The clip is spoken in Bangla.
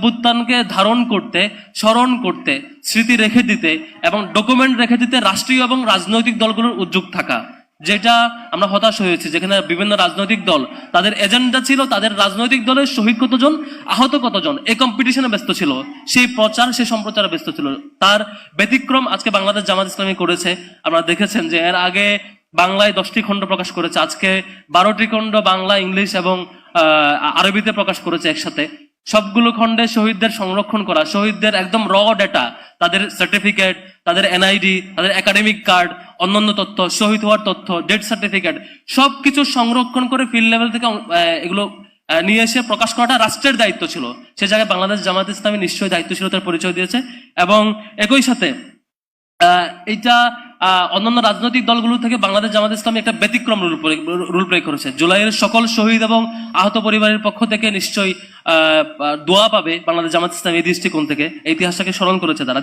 অভ্যুত্থানকে ধারণ করতে, স্মরণ করতে, স্মৃতি রেখে দিতে এবং ডকুমেন্ট রেখে দিতে রাষ্ট্রীয় এবং রাজনৈতিক দলগুলোর উদ্যোগ থাকা, যেটা আমরা হতাশ হয়েছি। যেখানে বিভিন্ন রাজনৈতিক দল, তাদের এজেন্ডা ছিল তাদের রাজনৈতিক দলের শহীদ কতজন, আহত কতজন, এই কম্পিটিশনে ব্যস্ত ছিল, সেই প্রচার, সেই সম্প্রচারে ব্যস্ত ছিল। তার ব্যতিক্রম আজকে বাংলাদেশ জামাত ইসলামী করেছে। আপনারা দেখেছেন যে এর আগে বাংলায় দশটি খণ্ড প্রকাশ করেছে, আজকে বারোটি খণ্ড বাংলা, ইংলিশ এবং আরবিতে প্রকাশ করেছে একসাথে। সবগুলো খণ্ডে শহীদদের সংরক্ষণ করা, শহীদদের একদম র ডেটা তাদের সার্টিফিকেট তাদের এনআইডি তাদের একাডেমিক কার্ড অন্যান্য তথ্য, শহীদ হওয়ার তথ্য ডেথ সার্টিফিকেট সবকিছু সংরক্ষণ করে ফিল্ড লেভেল থেকে এগুলো নিয়ে এসে প্রকাশ করাটা রাষ্ট্রের দায়িত্ব ছিল। সে জায়গায় বাংলাদেশ জামাত ইসলামী নিশ্চয়ই দায়িত্বশীলতার পরিচয় দিয়েছে এবং একই সাথে এটা অন্যান্য রাজনৈতিক দলগুলো থেকে বাংলাদেশ জামাত ইসলামী একটা ব্যতিক্রম রুল রুল প্রয়োগ করেছে। জুলাইয়ের সকল শহীদ এবং আহত পরিবারের পক্ষ থেকে নিশ্চয়ই দোয়া পাবে বাংলাদেশ জামাত ইসলামী এই দৃষ্টিকোণ থেকে। ইতিহাসটাকে স্মরণ করেছে তারা।